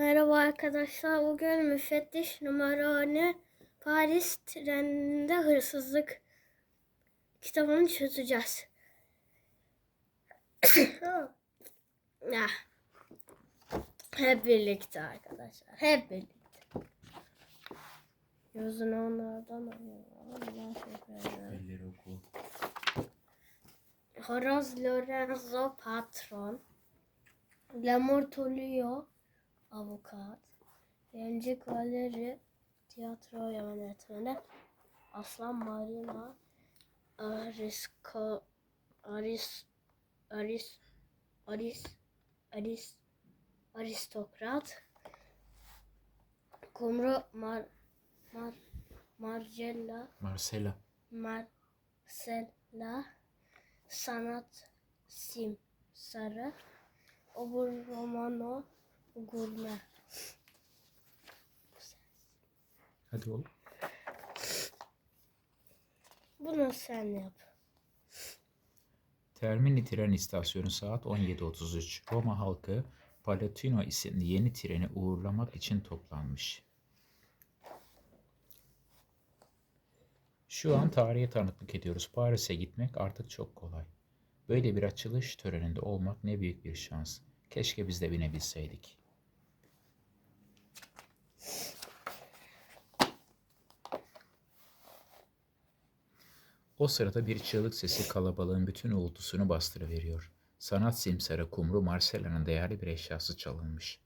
Merhaba arkadaşlar. Bugün müfettiş numarane Paris treninde hırsızlık kitabını çözeceğiz. Hep birlikte arkadaşlar. Hep birlikte. Gözünü onlardan ayıralım. Elleri oku. Horoz Lorenzo patron. Lemur Tulio avukat. Gencik Valeri tiyatro yönetmeni. Aslan Marina Arisko Aris Aris Aris Aris aristokrat. Kumru Mar Mar Marcella Marcela. Marcella Sanat Sim Sarı Obur Romano Gurme Hadi oğlum. Bunu sen yap. Termini tren istasyonu saat 17.33. Roma halkı Palatino isimli yeni treni uğurlamak için toplanmış. Şu an tarihe tanıklık ediyoruz. Paris'e gitmek artık çok kolay. Böyle bir açılış töreninde olmak ne büyük bir şans. Keşke biz de binebilseydik. O sırada bir çığlık sesi kalabalığın bütün uğultusunu bastırıveriyor. Sanat simsarı kumru Marcela'nın değerli bir eşyası çalınmış.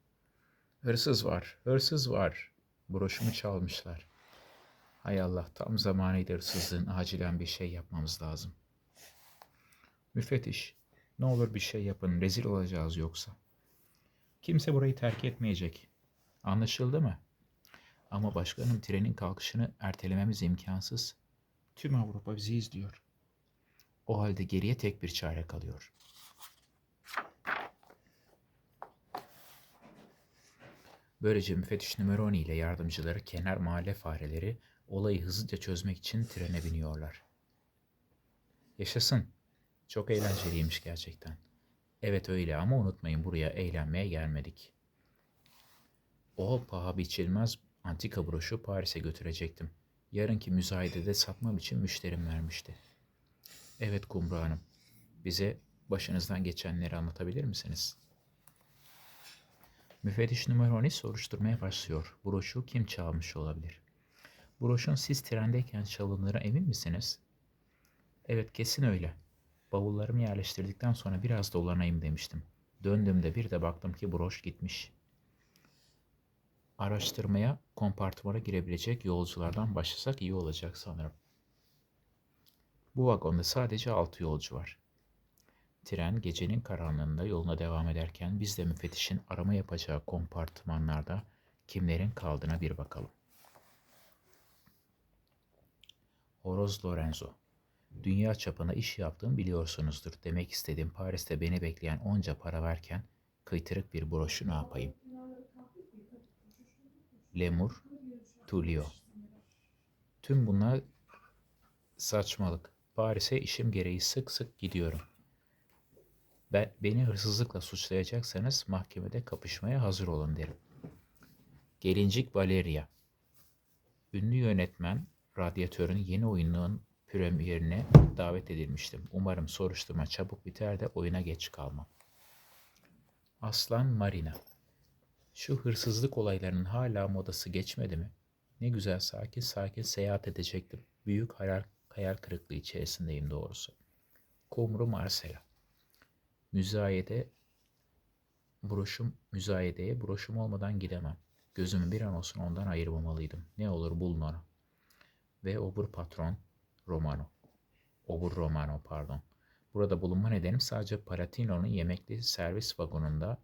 Hırsız var, hırsız var. Broşumu çalmışlar. Hay Allah tam zamanıydı hırsızlığın acilen bir şey yapmamız lazım. Müfettiş, ne olur bir şey yapın, rezil olacağız yoksa. Kimse burayı terk etmeyecek. Anlaşıldı mı? Ama başkanım trenin kalkışını ertelememiz imkansız. Tüm Avrupa bizi izliyor. O halde geriye tek bir çare kalıyor. Böylece müfettiş Numeroni ile yardımcıları kenar mahalle fareleri olayı hızlıca çözmek için trene biniyorlar. Yaşasın. Çok eğlenceliymiş gerçekten. Evet öyle ama unutmayın buraya eğlenmeye gelmedik. O paha biçilmez antika broşu Paris'e götürecektim. Yarınki müzayedede satmam için müşterim vermişti. Evet Kumru Hanım, bize başınızdan geçenleri anlatabilir misiniz? Müfettiş Numeroni soruşturmaya başlıyor. Broşu kim çalmış olabilir? Broşun siz trendeyken çalındığına emin misiniz? Evet kesin öyle. Bavullarımı yerleştirdikten sonra biraz dolanayım demiştim. Döndüğümde bir de baktım ki broş gitmiş. Araştırmaya kompartımana girebilecek yolculardan başlasak iyi olacak sanırım. Bu vagonda sadece 6 yolcu var. Tren gecenin karanlığında yoluna devam ederken biz de müfettişin arama yapacağı kompartımanlarda kimlerin kaldığına bir bakalım. Horoz Lorenzo. Dünya çapına iş yaptığımı biliyorsunuzdur. Demek istediğim Paris'te beni bekleyen onca para verken kıytırık bir broşu ne yapayım? Lemur, Tulio. Tüm bunlar saçmalık. Paris'e işim gereği sık sık gidiyorum. Ben, beni hırsızlıkla suçlayacaksanız mahkemede kapışmaya hazır olun derim. Gelincik Valeria. Ünlü yönetmen radyatörün yeni oyununun premierine davet edilmiştim. Umarım soruşturma çabuk biter de oyuna geç kalmam. Aslan Marina. Şu hırsızlık olaylarının hala modası geçmedi mi? Ne güzel sakin sakin seyahat edecektim. Büyük hayal, hayal kırıklığı içerisindeyim doğrusu. Kumru Marcela. Müzayede broşum müzayedeye broşum olmadan gidemem. Gözümü bir an olsun ondan ayırmamalıydım. Ne olur bulun onu. Ve obur patron Romano. Obur Romano pardon. Burada bulunma nedenim sadece Palatino'nun yemekli servis vagonunda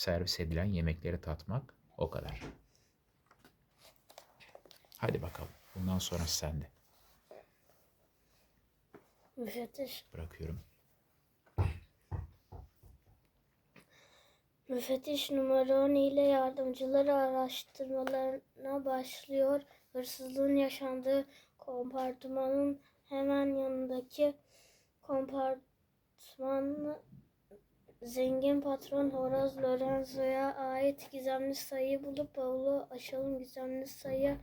servis edilen yemekleri tatmak o kadar. Hadi bakalım. Bundan sonra sende. Müfettiş. Bırakıyorum. Müfettiş Numaroni ile yardımcıları araştırmalarına başlıyor. Hırsızlığın yaşandığı kompartımanın hemen yanındaki kompartman Zengin patron Horoz Lorenzo'ya ait gizemli sayıyı bulup bavulu açalım. Gizemli sayı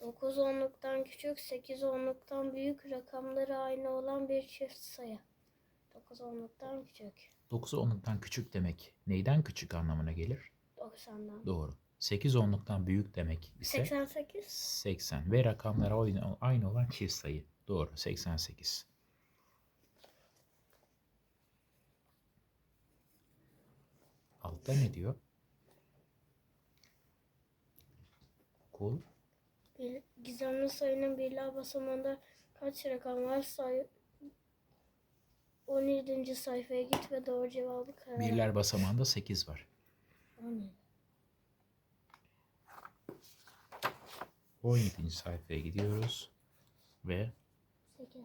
9 onluktan küçük, 8 onluktan büyük rakamları aynı olan bir çift sayı. 9 onluktan küçük. 9 onluktan küçük demek neyden küçük anlamına gelir? 90'dan. Doğru. 8 onluktan büyük demek ise 88. 80 ve rakamlara aynı, aynı olan çift sayı. Doğru 88. Altta ne diyor? Kul Bir, gizemli sayının birler basamağında kaç rakam var say 17. sayfaya git ve doğru cevabı karar. birler basamağında 8 var. 17. 17. sayfaya gidiyoruz ve 8.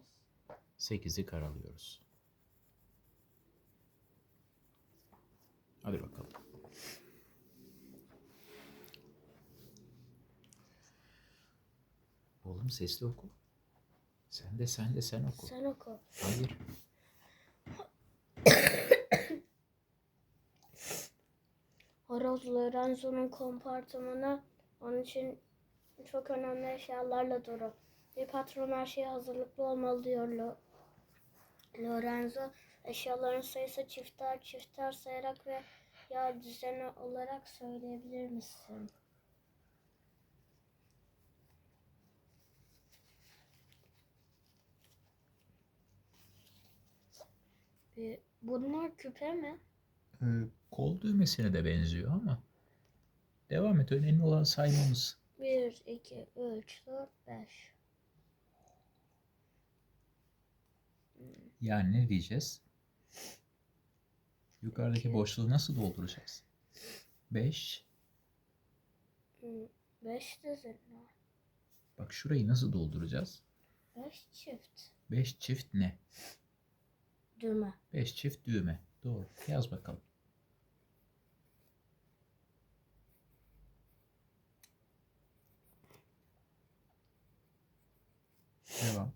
8'i karalıyoruz. Hadi bakalım. Oğlum sesli oku. Sen de sen de sen oku. Sen oku. Hayır. Horoz Lorenzo'nun kompartımanı onun için çok önemli eşyalarla dolu. Bir patron her şeye hazırlıklı olmalı diyor Lo- Lorenzo. Eşyaların sayısı çifter çifter sayarak ve ya düzeni olarak söyleyebilir misin? Bir- Bunlar küpe mi? Ee, kol düğmesine de benziyor ama devam et. Önemli olan saymamız. 1, 2, 3, 4, 5. Yani ne diyeceğiz? Yukarıdaki boşluğu nasıl dolduracağız? 5. 5 düzeni var. Bak şurayı nasıl dolduracağız? 5 çift. 5 çift ne? Düğme. 5 çift düğme. Doğru. Yaz bakalım. Devam.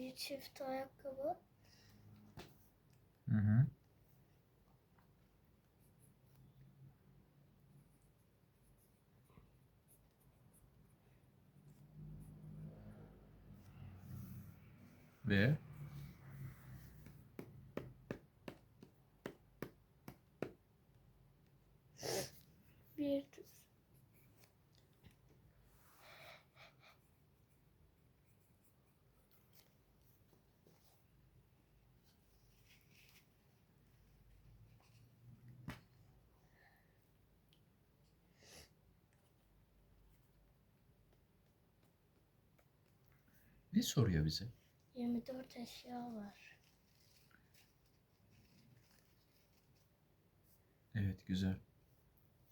Bir çift ayakkabı. Hı hı. Ve Bir düz. Ne soruyor bize? 24 eşya var. Evet güzel.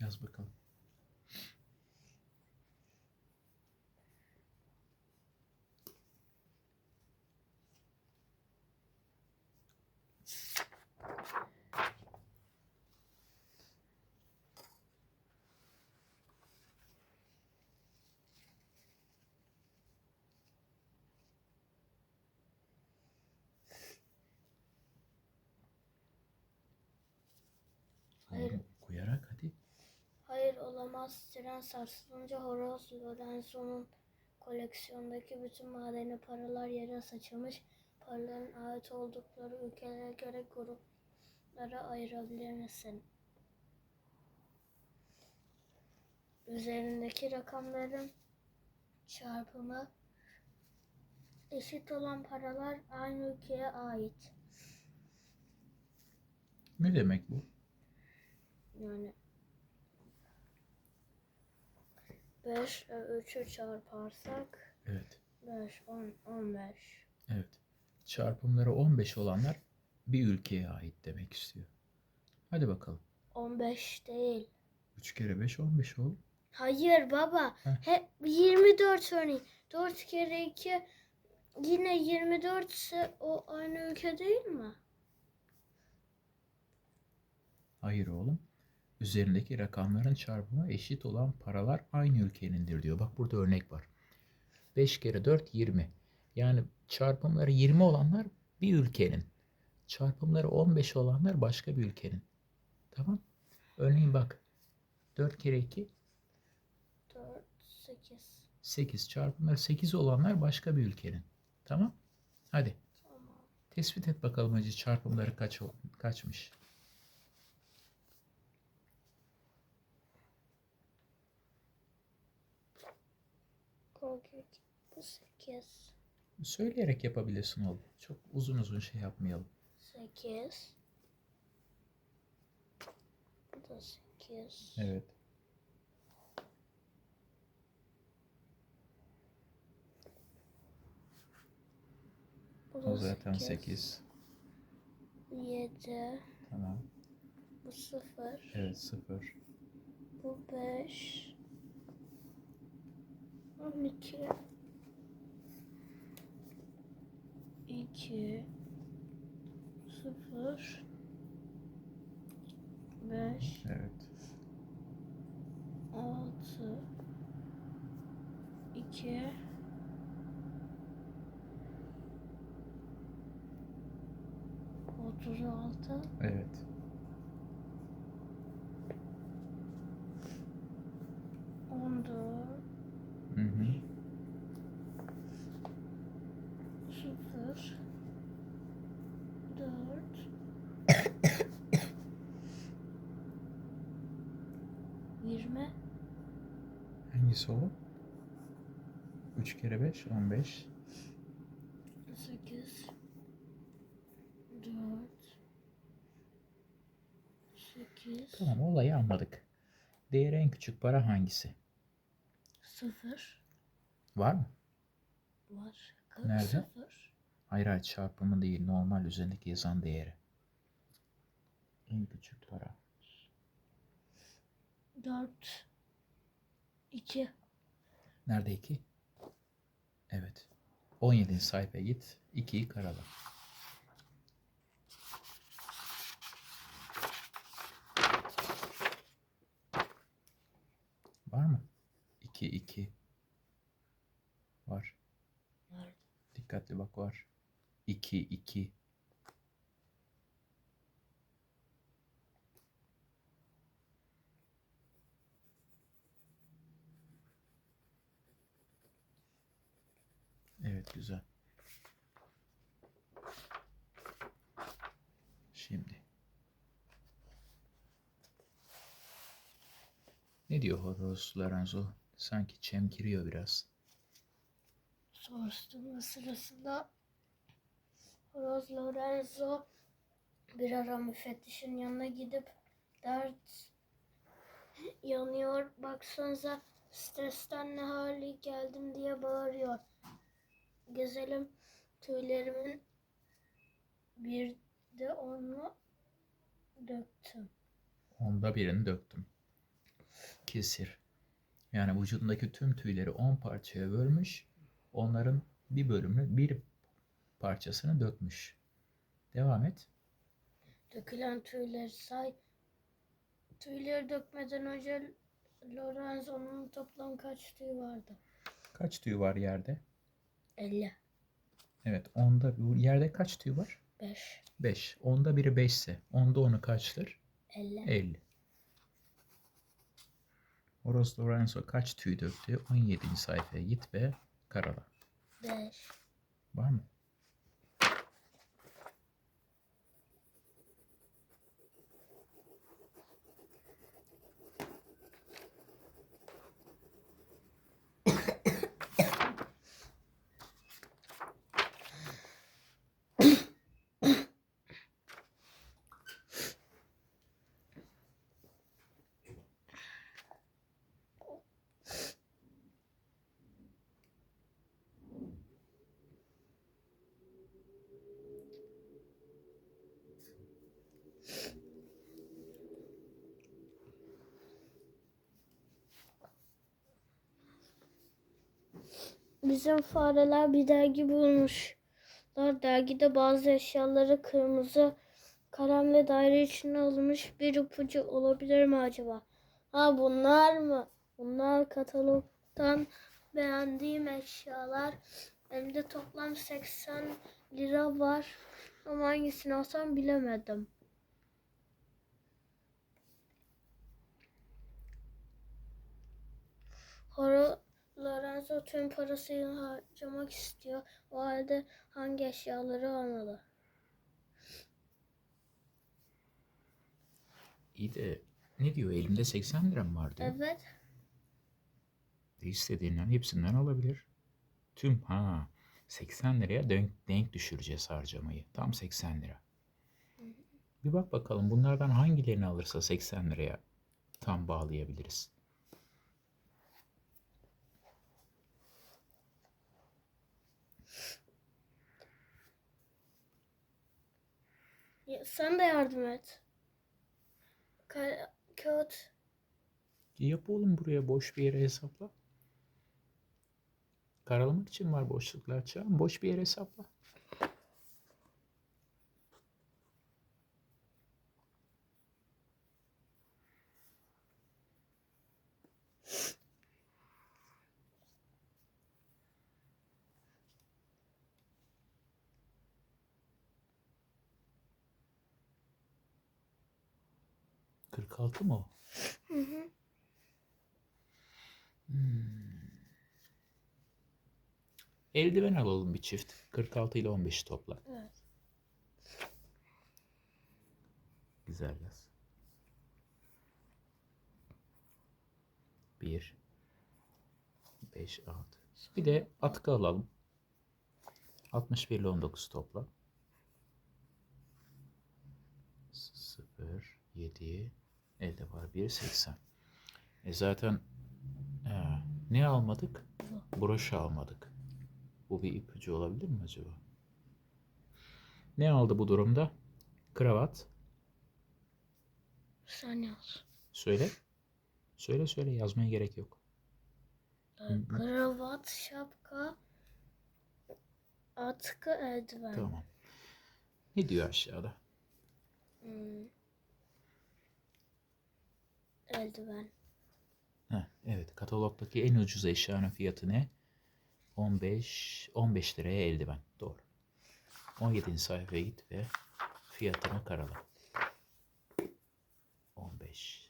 Yaz bakalım. Hayır. Oğlum, Koyarak hadi. Hayır olamaz. Tren sarsılınca Horoz Lorenzo'nun koleksiyondaki bütün madeni paralar yere saçılmış. Paraların ait oldukları ülkelere göre gruplara ayırabilir misin? Üzerindeki rakamların çarpımı eşit olan paralar aynı ülkeye ait. Ne demek bu? Yani 5 ile 3'ü çarparsak Evet. 5, 10, 15. Evet. Çarpımları 15 olanlar bir ülkeye ait demek istiyor. Hadi bakalım. 15 değil. 3 kere 5 15 oğlum. Hayır baba. Heh. Hep 24 örneğin. 4 kere 2 yine 24 ise o aynı ülke değil mi? Hayır oğlum. Üzerindeki rakamların çarpımı eşit olan paralar aynı ülkenindir diyor. Bak burada örnek var. 5 kere 4 20. Yani çarpımları 20 olanlar bir ülkenin. Çarpımları 15 olanlar başka bir ülkenin. Tamam? Örneğin bak. 4 kere 2 4, 8. 8. Çarpımları 8 olanlar başka bir ülkenin. Tamam? Hadi. Tamam. Tespit et bakalım hacı çarpımları kaç kaçmış. Korkunç. Bu 8. Söyleyerek yapabilirsin oğlum. Çok uzun uzun şey yapmayalım. 8. Bu da 8. Evet. Bu da O zaten 8. 7. Tamam. Bu 0. Evet 0. Bu 5. 12. 2. 0. 5. Evet. 6. 2. Otuz altı, Evet. on dört, Hı hı. sıfır, dört, yirmi, Hangisi o? 3 kere 5 15. sekiz, dört, sekiz, Tamam olayı anladık. Değeri en küçük para hangisi? sıfır, Var mı? var, kırk Nerede? sıfır, Hayır hayır çarpımı değil normal üzerindeki yazan değeri. En küçük para. dört, iki, Nerede 2? Evet. 17. sayfaya git. 2'yi karala. Var mı? 2 2 Var. nerede? Dikkatli bak var. 2 2 Evet güzel. Şimdi. Ne diyor Horoz Lorenzo? Sanki çemkiriyor biraz. Soruşturma sırasında Roz Lorenzo bir ara müfettişin yanına gidip dert yanıyor baksanıza stresten ne hale geldim diye bağırıyor. Gezelim tüylerimin bir de onu döktüm. Onda birini döktüm. Kesir. Yani vücudundaki tüm tüyleri 10 parçaya bölmüş. Onların bir bölümünü, bir parçasını dökmüş. Devam et. Dökülen tüyleri say. Tüyleri dökmeden önce Lorenzo'nun toplam kaç tüy vardı? Kaç tüy var yerde? 50. Evet, onda yerde kaç tüy var? 5. 5. Onda biri 5 ise onda onu kaçtır? 50. 50. Horoz Lorenzo kaç tüy döktü? 17. sayfaya git ve karala. 5. Var mı? Bizim fareler bir dergi bulmuşlar. Dergide bazı eşyaları kırmızı kalemle daire içine alınmış bir ipucu olabilir mi acaba? Ha bunlar mı? Bunlar katalogdan beğendiğim eşyalar. Elimde toplam 80 lira var. Ama hangisini alsam bilemedim. Horo Lorenzo tüm parasını harcamak istiyor. O halde hangi eşyaları almalı? İyi de ne diyor? Elimde 80 liram var diyor. Evet. İstediğinden hepsinden alabilir. Tüm ha 80 liraya denk, denk düşüreceğiz harcamayı. Tam 80 lira. Bir bak bakalım bunlardan hangilerini alırsa 80 liraya tam bağlayabiliriz. Ya, sen de yardım et. Ka- kağıt Yap oğlum buraya boş bir yere hesapla. Karalamak için var boşluklar çağın. Boş bir yere hesapla. Kırk altı mı o? Hı hı. Eldiven alalım bir çift. 46 ile 15 topla. Evet. Güzel yaz. 1 5 6 Bir de atkı alalım. 61 ile 19 topla. 0 7 elde var 1 80. E zaten he, ne almadık? Broş almadık. Bu bir ipucu olabilir mi acaba? Ne aldı bu durumda? Kravat. Sen yaz. Söyle. Söyle söyle yazmaya gerek yok. Ee, Kravat, şapka, atkı, eldiven. Tamam. Ne diyor aşağıda? Hmm. Eldiven. Heh, evet katalogdaki en ucuz eşyanın fiyatı ne? 15 15 liraya eldiven. Doğru. 17. sayfaya git ve fiyatını karala. 15.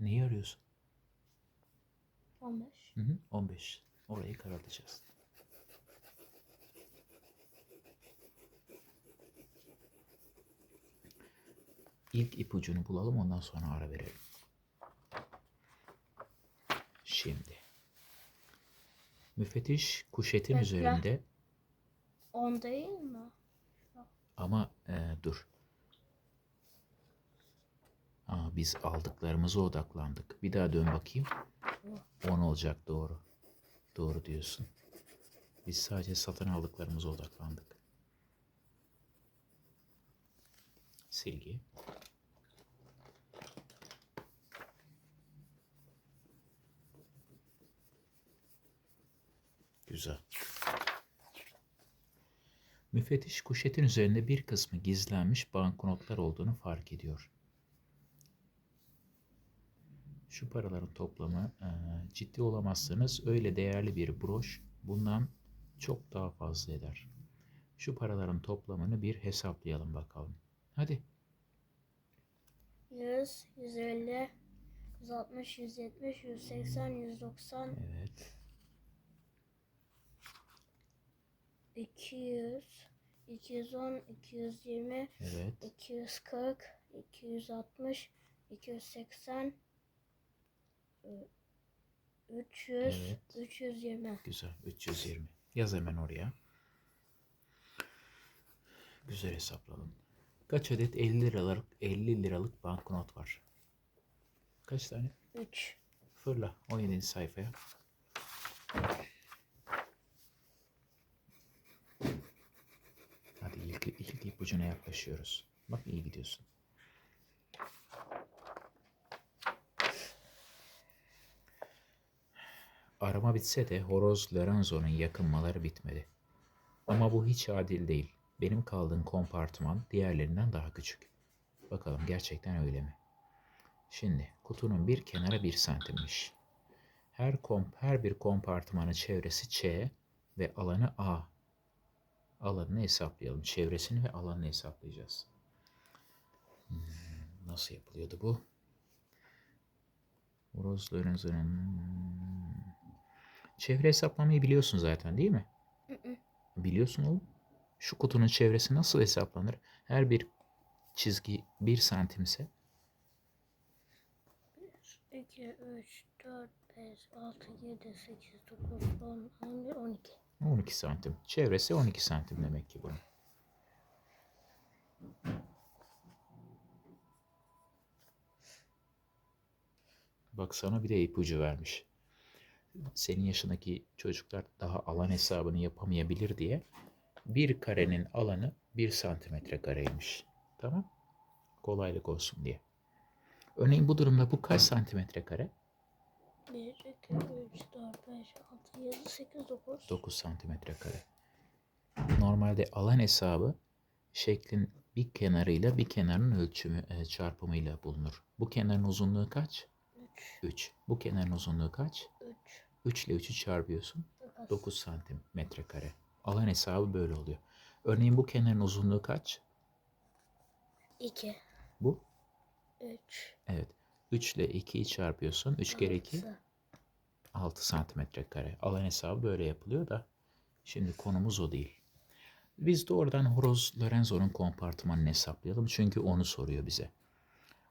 Neyi arıyorsun? 15. Hı hı, 15. Orayı karalayacağız. İlk ipucunu bulalım ondan sonra ara verelim. Şimdi. Müfettiş kuşetin Bekle. üzerinde 10 değil mi? ama e, dur. Aa, biz aldıklarımıza odaklandık. Bir daha dön bakayım. 10 olacak doğru. Doğru diyorsun. Biz sadece satın aldıklarımıza odaklandık. Silgi. Güzel. Müfettiş kuşetin üzerinde bir kısmı gizlenmiş banknotlar olduğunu fark ediyor. Şu paraların toplamı e, ciddi olamazsanız öyle değerli bir broş bundan çok daha fazla eder. Şu paraların toplamını bir hesaplayalım bakalım. Hadi. 100, 150, 160, 170, 180, 190, Evet. 200, 210, 220, Evet. 240, 260, 280, e, 300, Evet. 320. Güzel. 320. Yaz hemen oraya. Güzel hesapladım. Kaç adet 50 liralık 50 liralık banknot var? Kaç tane? 3. Fırla 17. sayfaya. Hadi ilk, ilk ipucuna yaklaşıyoruz. Bak iyi gidiyorsun. Arama bitse de horoz Lorenzo'nun yakınmaları bitmedi. Ama bu hiç adil değil. Benim kaldığım kompartıman diğerlerinden daha küçük. Bakalım gerçekten öyle mi? Şimdi kutunun bir kenarı 1 santimmiş. Her komp her bir kompartımanın çevresi Ç ve alanı A. Alanını hesaplayalım. Çevresini ve alanını hesaplayacağız. Hmm, nasıl yapılıyordu bu? Horoz Lorenz'ın çevre hesaplamayı biliyorsun zaten değil mi? Biliyorsun oğlum. Şu kutunun çevresi nasıl hesaplanır? Her bir çizgi 1 santimse 2, 3, 4, 5, 6, 7, 8, 9, 10, 11, 12. 12 santim. Çevresi 12 santim demek ki bunun. Bak sana bir de ipucu vermiş. Senin yaşındaki çocuklar daha alan hesabını yapamayabilir diye bir karenin alanı 1 santimetre kareymiş. Tamam? Kolaylık olsun diye. Örneğin bu durumda bu kaç santimetre kare? 1, 2, 3, 4, 5, 6, 7, 8, 9. 9 santimetre kare. Normalde alan hesabı şeklin bir kenarıyla bir kenarın ölçümü e, çarpımıyla bulunur. Bu kenarın uzunluğu kaç? 3, 3. Bu kenarın uzunluğu kaç? 3, 3 ile 3'ü çarpıyorsun. 9, 9 santimetre kare. Alan hesabı böyle oluyor. Örneğin bu kenarın uzunluğu kaç? 2, Bu? 3, Evet. 3 ile 2'yi çarpıyorsun. 3 kere 2 6, 6 santimetre kare. Alan hesabı böyle yapılıyor da şimdi konumuz o değil. Biz doğrudan Horoz Lorenzo'nun kompartımanını hesaplayalım çünkü onu soruyor bize.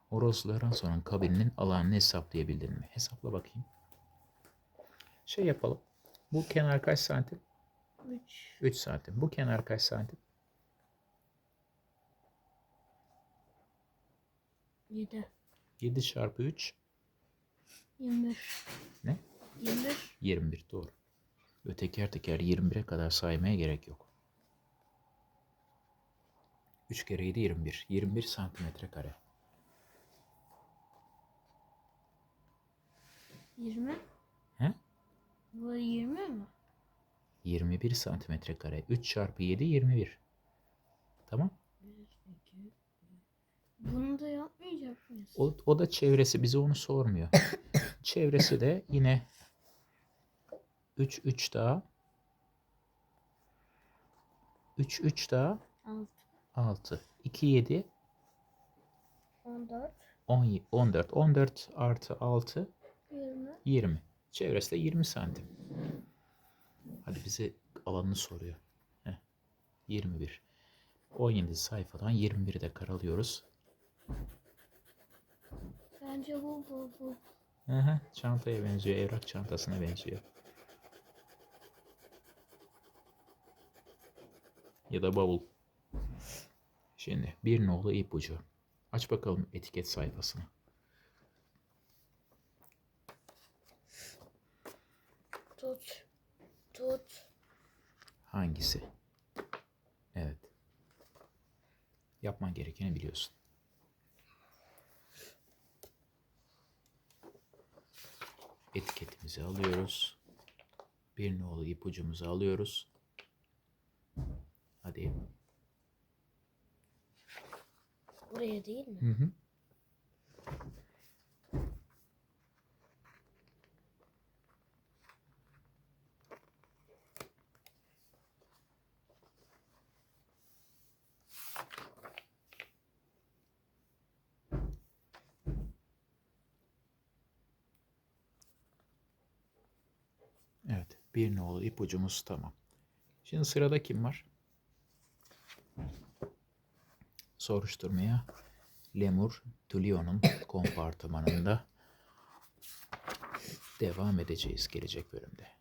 Horoz Lorenzo'nun kabininin alanını hesaplayabildin mi? Hesapla bakayım. Şey yapalım. Bu kenar kaç santim? 3, 3 santim. Bu kenar kaç santim? 7, 7 çarpı 3 21. Ne? 21. 21 doğru. Ve teker teker 21'e kadar saymaya gerek yok. 3 kere 7 21. 21 santimetre kare. 20. He? Bu 20 mi? 21 santimetre kare. 3 çarpı 7 21. Tamam. 1, 2, Bunu da yapmayacak mıyız? O, o da çevresi bize onu sormuyor. çevresi de yine 3 3 daha 3 3 daha 6, 6 2 7 14, 10, 14 14 artı 6 20. 20. Çevresi de 20 santim. Hadi bize alanını soruyor. Heh. 21. 17 sayfadan 21'i de karalıyoruz. Bence bu bu bu. Aha, çantaya benziyor. Evrak çantasına benziyor. Ya da bavul. Şimdi bir nolu ipucu. Aç bakalım etiket sayfasını. Tut. Tut. Hangisi? Evet. Yapman gerekeni biliyorsun. Etiketimizi alıyoruz. Bir nolu ipucumuzu alıyoruz. Hadi. Buraya değil mi? Hı hı. Evet, bir nolu ipucumuz tamam. Şimdi sırada kim var? Soruşturmaya Lemur Tulio'nun kompartımanında devam edeceğiz gelecek bölümde.